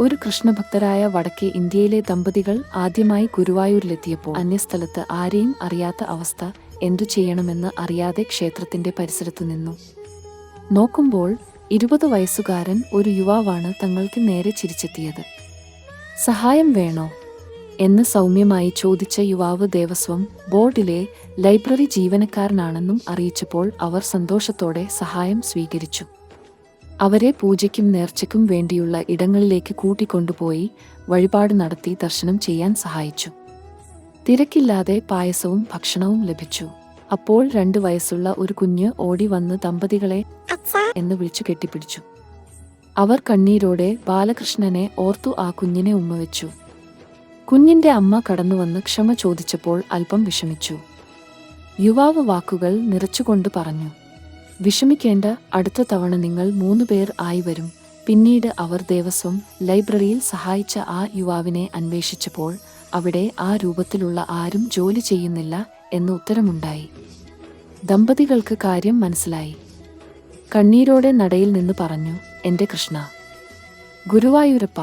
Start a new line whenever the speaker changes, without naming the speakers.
ഒരു കൃഷ്ണഭക്തരായ വടക്കേ ഇന്ത്യയിലെ ദമ്പതികൾ ആദ്യമായി ഗുരുവായൂരിലെത്തിയപ്പോൾ അന്യസ്ഥലത്ത് ആരെയും അറിയാത്ത അവസ്ഥ എന്തു ചെയ്യണമെന്ന് അറിയാതെ ക്ഷേത്രത്തിന്റെ പരിസരത്തു നിന്നു. നോക്കുമ്പോൾ ഇരുപത് വയസ്സുകാരൻ ഒരു യുവാവാണ് തങ്ങൾക്ക് നേരെ ചിരിച്ചെത്തിയത്. സഹായം വേണോ എന്ന് സൗമ്യമായി ചോദിച്ച യുവാവ് ദേവസ്വം ബോർഡിലെ ലൈബ്രറി ജീവനക്കാരനാണെന്നും അറിയിച്ചപ്പോൾ അവർ സന്തോഷത്തോടെ സഹായം സ്വീകരിച്ചു. അവരെ പൂജയ്ക്കും നേർച്ചയ്ക്കും വേണ്ടിയുള്ള ഇടങ്ങളിലേക്ക് കൂട്ടിക്കൊണ്ടുപോയി വഴിപാട് നടത്തി ദർശനം ചെയ്യാൻ സഹായിച്ചു. തിരക്കില്ലാതെ പായസവും ഭക്ഷണവും ലഭിച്ചു. അപ്പോൾ രണ്ടു വയസ്സുള്ള ഒരു കുഞ്ഞ് ഓടി വന്ന് ദമ്പതികളെ എന്ന് വിളിച്ചു കെട്ടിപ്പിടിച്ചു. അവർ കണ്ണീരോടെ ബാലകൃഷ്ണനെ ഓർത്തു ആ കുഞ്ഞിനെ ഉമ്മവെച്ചു. കുഞ്ഞിന്റെ അമ്മ കടന്നുവന്ന് ക്ഷമ ചോദിച്ചപ്പോൾ അല്പം വിഷമിച്ചു. യുവാവ് വാക്കുകൾ നിറച്ചുകൊണ്ട് പറഞ്ഞു. വിഷമിക്കേണ്ട അടുത്ത തവണ നിങ്ങൾ മൂന്ന് പേർ ആയി വരും. പിന്നീട് അവർ ദേവസ്വം ലൈബ്രറിയിൽ സഹായിച്ച ആ യുവാവിനെ അന്വേഷിച്ചപ്പോൾ അവിടെ ആ രൂപത്തിലുള്ള ആരും ജോലി ചെയ്യുന്നില്ല എന്ന് ഉത്തരമുണ്ടായി. ദമ്പതികൾക്ക് കാര്യം മനസ്സിലായി. കണ്ണീരോടെ നടയിൽ നിന്ന് പറഞ്ഞു എന്റെ കൃഷ്ണ ഗുരുവായൂരപ്പ